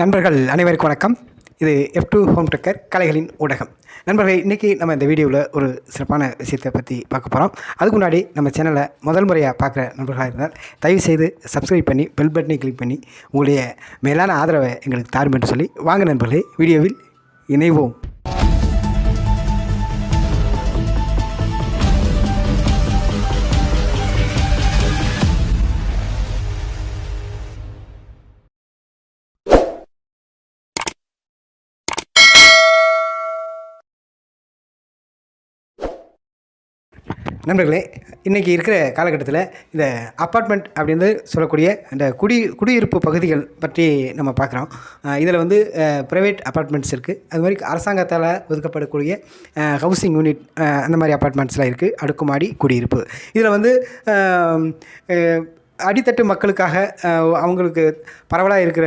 நண்பர்கள் அனைவருக்கும் வணக்கம். இது எஃப் டூ ஹோம் டெக்கர் கலைகளின் ஊடகம். நண்பர்களே இன்றைக்கி நம்ம இந்த வீடியோவில் ஒரு சிறப்பான விஷயத்தை பற்றி பார்க்க போகிறோம் அதுக்கு முன்னாடி நம்ம சேனலை முதல் முறையாக பார்க்குற நண்பர்களாக இருந்தால் தயவு செய்து சப்ஸ்கிரைப் பண்ணி பெல் பட்டனை கிளிக் பண்ணி உங்களுடைய மேலான ஆதரவை எங்களுக்கு தாரும் என்று சொல்லி வாங்க நண்பர்களே வீடியோவில் இணைவோம். நண்பர்களே இன்றைக்கி இருக்கிற காலகட்டத்தில் இந்த அப்பார்ட்மெண்ட் அப்படின்னு சொல்லக்கூடிய இந்த குடி குடியிருப்பு பகுதிகள் பற்றி நம்ம பார்க்குறோம். இதில் வந்து ப்ரைவேட் அப்பார்ட்மெண்ட்ஸ் இருக்குது அது மாதிரி அரசாங்கத்தால் ஒதுக்கப்படக்கூடிய ஹவுசிங் யூனிட் அந்த மாதிரி அப்பார்ட்மெண்ட்ஸ்லாம் இருக்குது அடுக்குமாடி குடியிருப்பு. இதில் வந்து அடித்தட்டு மக்களுக்காக அவங்களுக்கு பரவலாக இருக்கிற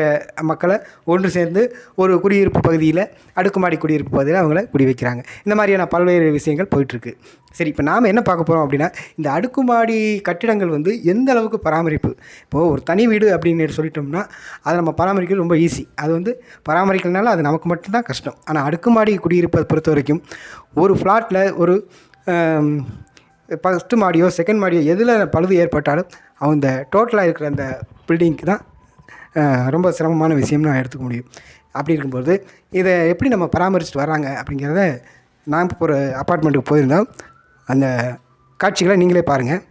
மக்களை ஒன்று சேர்ந்து ஒரு குடியிருப்பு பகுதியில் அடுக்குமாடி குடியிருப்பு பகுதியில் அவங்கள குடி வைக்கிறாங்க இந்த மாதிரியான பல்வேறு விஷயங்கள் போயிட்டுருக்கு. சரி இப்போ நாம் என்ன பார்க்க போகிறோம் அப்படின்னா இந்த அடுக்குமாடி கட்டிடங்கள் வந்து எந்த அளவுக்கு பராமரிப்பு? இப்போது ஒரு தனி வீடு அப்படின்னு சொல்லிட்டோம்னா அதை நம்ம பராமரிக்கிறது ரொம்ப ஈஸி அது வந்து பராமரிக்கிறதுனால அது நமக்கு மட்டும்தான் கஷ்டம். ஆனால் அடுக்குமாடி குடியிருப்பை பொறுத்த வரைக்கும் ஒரு ஃப்ளாட்டில் ஒரு ஃபஸ்ட்டு மாடியோ செகண்ட் மாடியோ எதில் பழுது ஏற்பட்டாலும் அந்த டோட்டலாக இருக்கிற அந்த பில்டிங்க்கு தான் ரொம்ப சிரமமான விஷயம்னு நான் எடுத்துக்க முடியும். அப்படி இருக்கும்போது இதை எப்படி நம்ம பராமரிச்சுட்டு வராங்க அப்படிங்கிறத நான் இப்போ ஒரு அப்பார்ட்மெண்ட்டுக்கு போயிருந்தோம். அந்த காட்சிகளை நீங்களே பாருங்கள்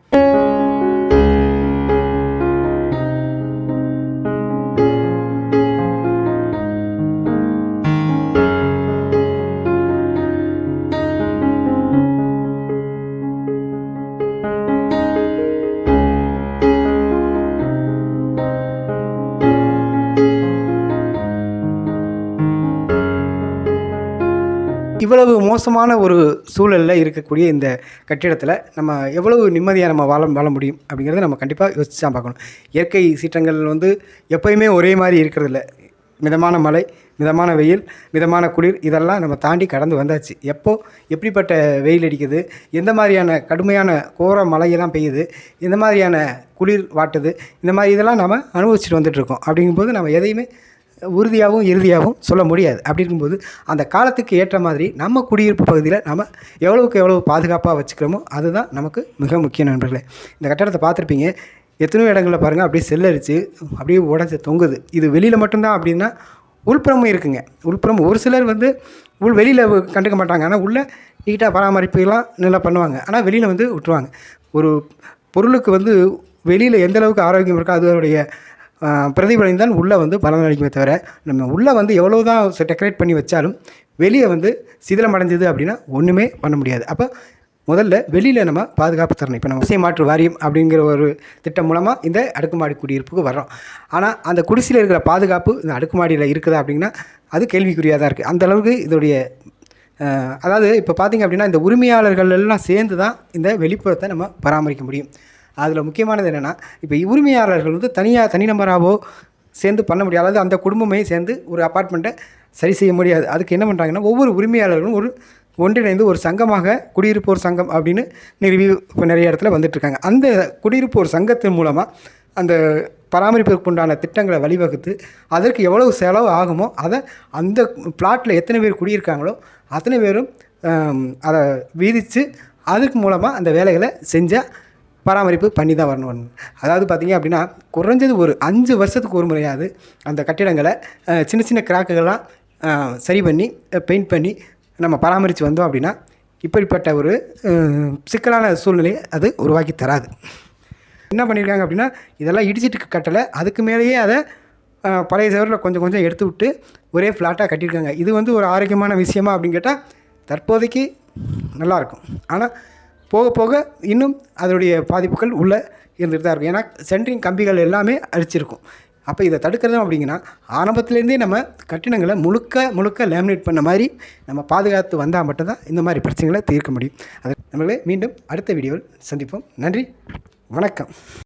இவ்வளவு மோசமான ஒரு சூழலில் இருக்கக்கூடிய இந்த கட்டிடத்தில் நம்ம எவ்வளவு நிம்மதியாக நம்ம வாழ வாழ முடியும் அப்படிங்கிறத நம்ம கண்டிப்பாக யோசிச்சு தான் பார்க்கணும். இயற்கை சீற்றங்கள் வந்து எப்போயுமே ஒரே மாதிரி இருக்கிறதில்ல. மிதமான மழை மிதமான வெயில் மிதமான குளிர் இதெல்லாம் நம்ம தாண்டி கடந்து வந்தாச்சு. எப்போ எப்படிப்பட்ட வெயில் அடிக்குது எந்த மாதிரியான கடுமையான கோர மழையெல்லாம் பெய்யுது எந்த மாதிரியான குளிர் வாட்டுது இந்த மாதிரி இதெல்லாம் நம்ம அனுபவிச்சுட்டு வந்துட்டுருக்கோம் அப்படிங்கும்போது நம்ம எதையுமே உறுதியாகவும் இறுதியாகவும் சொல்ல முடியாது. அப்படி இருக்கும்போது அந்த காலத்துக்கு ஏற்ற மாதிரி நம்ம குடியிருப்பு பகுதியில் நம்ம எவ்வளவுக்கு எவ்வளவு பாதுகாப்பாக வச்சுக்கிறோமோ அதுதான் நமக்கு மிக முக்கிய நண்பர்களே. இந்த கட்டடத்தை பார்த்துருப்பீங்க. எத்தனையோ இடங்களில் பாருங்கள் அப்படியே செல்லரிச்சு அப்படியே உடஞ்சி தொங்குது. இது வெளியில் மட்டும்தான் அப்படின்னா உள்புறமும் இருக்குங்க. உள்புறம் ஒரு சிலர் வந்து உள் வெளியில் கண்டுக்க மாட்டாங்க. ஆனால் உள்ளே நீட்டாக பராமரிப்புலாம் நல்லா பண்ணுவாங்க. ஆனால் வெளியில் வந்து விட்டுருவாங்க. ஒரு பொருளுக்கு வந்து வெளியில் எந்த அளவுக்கு ஆரோக்கியம் இருக்கோ அதோடைய பிரதிபலின் தான் உள்ளே வந்து பலன் அளிக்குமே தவிர நம்ம உள்ளே வந்து எவ்வளோ தான் டெக்கரேட் பண்ணி வச்சாலும் வெளியே வந்து சிதிலம் அடைஞ்சது அப்படின்னா ஒன்றுமே பண்ண முடியாது. அப்போ முதல்ல வெளியில் நம்ம பாதுகாப்பு தரணும். இப்போ நம்ம விசை மாற்று வாரியம் அப்படிங்கிற ஒரு திட்டம் மூலமாக இந்த அடுக்குமாடி குடியிருப்புக்கு வர்றோம். ஆனால் அந்த குடிசையில் இருக்கிற பாதுகாப்பு இந்த அடுக்குமாடியில் இருக்குதா அப்படின்னா அது கேள்விக்குறியாக தான் இருக்குது அந்த அளவுக்கு இதோடைய அதாவது இப்போ பார்த்தீங்க அப்படின்னா இந்த உரிமையாளர்கள் எல்லாம் சேர்ந்து தான் இந்த வெளிப்புறத்தை நம்ம பராமரிக்க முடியும். அதில் முக்கியமானது என்னென்னா இப்போ உரிமையாளர்கள் வந்து தனியாக தனிநபராகவோ சேர்ந்து பண்ண முடியாது. அதாவது அந்த குடும்பமே சேர்ந்து ஒரு அப்பார்ட்மெண்ட்டை சரி செய்ய முடியாது. அதுக்கு என்ன பண்ணுறாங்கன்னா ஒவ்வொரு உரிமையாளர்களும் ஒரு ஒன்றிணைந்து ஒரு சங்கமாக குடியிருப்போர் சங்கம் அப்படின்னு நிறுவி இப்போ நிறைய இடத்துல வந்துட்டுருக்காங்க. அந்த குடியிருப்போர் சங்கத்தின் மூலமாக அந்த பராமரிப்பிற்கு உண்டான திட்டங்களை வழிவகுத்து அதற்கு எவ்வளவு செலவு ஆகுமோ அதை அந்த பிளாட்டில் எத்தனை பேர் குடியிருக்காங்களோ அத்தனை பேரும் அதை வீதித்து அதுக்கு மூலமாக அந்த வேலைகளை செஞ்சால் பராமரிப்பு பண்ணி தான் வரணும். அதாவது பார்த்தீங்க அப்படின்னா குறைஞ்சது ஒரு அஞ்சு வருஷத்துக்கு ஒரு முறையாவது அந்த கட்டிடங்களை சின்ன சின்ன கிராக்குகள்லாம் சரி பண்ணி பெயிண்ட் பண்ணி நம்ம பராமரித்து வந்தோம் அப்படின்னா இப்படிப்பட்ட ஒரு சிக்கலான சூழ்நிலையை அது உருவாக்கி தராது. என்ன பண்ணியிருக்காங்க அப்படின்னா இதெல்லாம் இடிச்சிட்டு கட்டலை. அதுக்கு மேலேயே அதை பழைய செவரில் கொஞ்சம் கொஞ்சம் எடுத்து விட்டு ஒரே ஃப்ளாட்டாக கட்டியிருக்காங்க. இது வந்து ஒரு ஆரோக்கியமான விஷயமா அப்படின்னு கேட்டால் தற்போதைக்கு நல்லாயிருக்கும். ஆனால் போக போக இன்னும் அதனுடைய பாதிப்புகள் உள்ளே இருந்துகிட்டு தான் இருக்கும். ஏன்னா சென்ட்ரிங் கம்பிகள் எல்லாமே அடிச்சிருக்கும் அப்போ இதை தடுக்கிறது அப்படிங்கன்னா ஆரம்பத்துலேருந்தே நம்ம கட்டிடங்களை முழுக்க முழுக்க லேமினேட் பண்ண மாதிரி நம்ம பாதுகாத்து வந்தால் மட்டும்தான் இந்த மாதிரி பிரச்சனைகளை தீர்க்க முடியும். அது நம்மளே மீண்டும் அடுத்த வீடியோவில் சந்திப்போம். நன்றி. வணக்கம்.